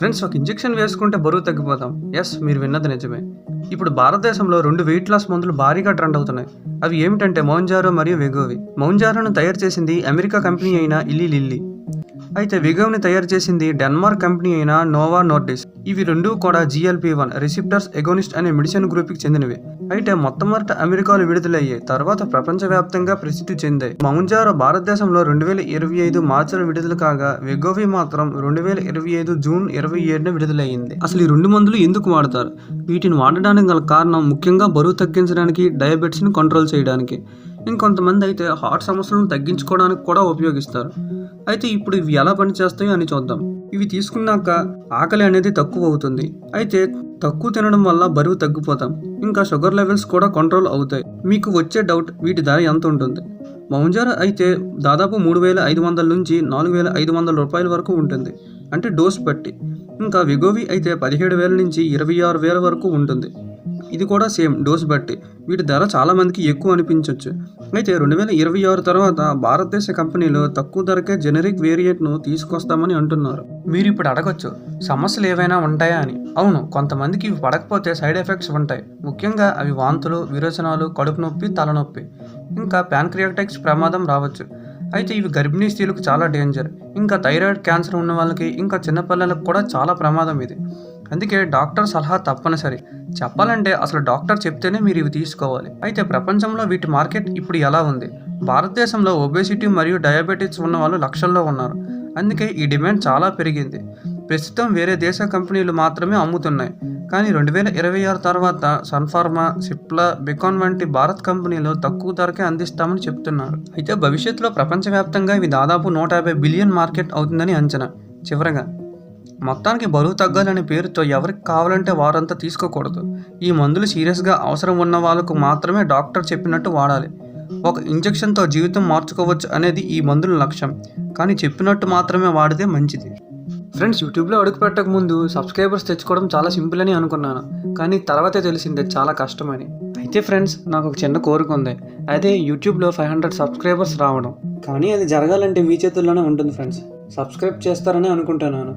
Friends ఒక injection వేసుకుంటే బరువు తగ్గిపోతాం. ఎస్ మీరు విన్నది నిజమే. ఇప్పుడు భారతదేశంలో రెండు వెయిట్ లాస్ మందులు భారీగా ట్రెండ్ అవుతున్నాయి. అవి ఏమిటంటే మౌంజారో మరియు వెగోవి. మౌంజారోను తయారు చేసింది అమెరికా కంపెనీ అయిన ఇల్లీ లిల్లీ. అయితే విగోవ్ని తయారు చేసింది డెన్మార్క్ కంపెనీ అయిన నోవా నోర్డిస్. ఇవి రెండు కూడా జిఎల్పి వన్ రిసిప్టర్స్ ఎగోనిస్ట్ అనే మెడిసిన్ గ్రూప్కి చెందినవి. అయితే మొట్టమొదట అమెరికాలో విడుదలయ్యాయి తర్వాత ప్రపంచవ్యాప్తంగా ప్రసిద్ధి చెందాయి. మౌంజారో భారతదేశంలో రెండు వేల ఇరవై ఐదు మార్చిలో విడుదల కాగా వెగోవి మాత్రం రెండు వేల ఇరవై ఐదు జూన్ ఇరవై ఏడున విడుదలయ్యింది. అసలు ఈ రెండు మందులు ఎందుకు వాడతారు? వీటిని వాడడానికి గల కారణం ముఖ్యంగా బరువు తగ్గించడానికి డయాబెటిస్ని కంట్రోల్ చేయడానికి. ఇంకొంతమంది అయితే హార్ట్ సమస్యలను తగ్గించుకోవడానికి కూడా ఉపయోగిస్తారు. అయితే ఇప్పుడు ఇవి ఎలా పనిచేస్తాయో అని చూద్దాం. ఇవి తీసుకున్నాక ఆకలి అనేది తక్కువ అవుతుంది. అయితే తక్కువ తినడం వల్ల బరువు తగ్గిపోతాం. ఇంకా షుగర్ లెవెల్స్ కూడా కంట్రోల్ అవుతాయి. మీకు వచ్చే డౌట్ వీటి ధర ఎంత ఉంటుంది? మౌంజార్ అయితే దాదాపు మూడు వేల ఐదు వందల నుంచి నాలుగు వేల ఐదు వందల రూపాయల వరకు ఉంటుంది. అంటే డోస్ బట్టి. ఇంకా విగోవి అయితే పదిహేడు వేల నుంచి ఇరవై ఆరు వేల వరకు ఉంటుంది. ఇది కూడా సేమ్ డోస్ బట్టి. వీటి ధర చాలామందికి ఎక్కువ అనిపించవచ్చు అయితే రెండు వేల ఇరవై ఆరు తర్వాత భారతదేశ కంపెనీలు తక్కువ ధరకే జెనరిక్ వేరియంట్ను తీసుకొస్తామని అంటున్నారు. మీరు ఇప్పుడు అడగొచ్చు సమస్యలు ఏవైనా ఉంటాయా అని. అవును కొంతమందికి ఇవి పడకపోతే సైడ్ ఎఫెక్ట్స్ ఉంటాయి. ముఖ్యంగా అవి వాంతులు విరోచనాలు కడుపు నొప్పి తలనొప్పి. ఇంకా ప్యాన్క్రియాటిక్స్ ప్రమాదం రావచ్చు. అయితే ఇవి గర్భిణీ స్త్రీలకు చాలా డేంజర్ ఇంకా థైరాయిడ్ క్యాన్సర్ ఉన్న వాళ్ళకి ఇంకా చిన్నపిల్లలకు కూడా చాలా ప్రమాదం ఇది. అందుకే డాక్టర్ సలహా తప్పనిసరి. చెప్పాలంటే అసలు డాక్టర్ చెప్తేనే మీరు ఇవి తీసుకోవాలి. అయితే ప్రపంచంలో వీటి మార్కెట్ ఇప్పుడు ఎలా ఉంది? భారతదేశంలో ఒబేసిటీ మరియు డయాబెటీస్ ఉన్న వాళ్ళు లక్షల్లో ఉన్నారు. అందుకే ఈ డిమాండ్ చాలా పెరిగింది. ప్రస్తుతం వేరే దేశ కంపెనీలు మాత్రమే అమ్ముతున్నాయి. కానీ రెండు వేల ఇరవై ఆరు తర్వాత సన్ఫార్మా సిప్లా బికాన్ వంటి భారత్ కంపెనీలు తక్కువ ధరకే అందిస్తామని చెప్తున్నారు. అయితే భవిష్యత్తులో ప్రపంచవ్యాప్తంగా ఇవి దాదాపు నూట యాభై బిలియన్ మార్కెట్ అవుతుందని అంచనా. చివరగా మొత్తానికి బరువు తగ్గాలనే పేరుతో ఎవరికి కావాలంటే వారంతా తీసుకోకూడదు. ఈ మందులు సీరియస్గా అవసరం ఉన్న వాళ్ళకు మాత్రమే డాక్టర్ చెప్పినట్టు వాడాలి. ఒక ఇంజెక్షన్తో జీవితం మార్చుకోవచ్చు అనేది ఈ మందుల లక్ష్యం. కానీ చెప్పినట్టు మాత్రమే వాడితే మంచిది. ఫ్రెండ్స్ యూట్యూబ్లో అడుగు పెట్టక ముందు సబ్స్క్రైబర్స్ తెచ్చుకోవడం చాలా సింపుల్ అని అనుకున్నాను. కానీ తర్వాతే తెలిసిందే చాలా కష్టమని. అయితే ఫ్రెండ్స్ నాకు ఒక చిన్న కోరిక ఉంది. అయితే యూట్యూబ్లో ఫైవ్ హండ్రెడ్ సబ్స్క్రైబర్స్ రావడం. కానీ అది జరగాలంటే మీ చేతుల్లోనే ఉంటుంది ఫ్రెండ్స్ సబ్స్క్రైబ్ చేస్తారని అనుకుంటున్నాను.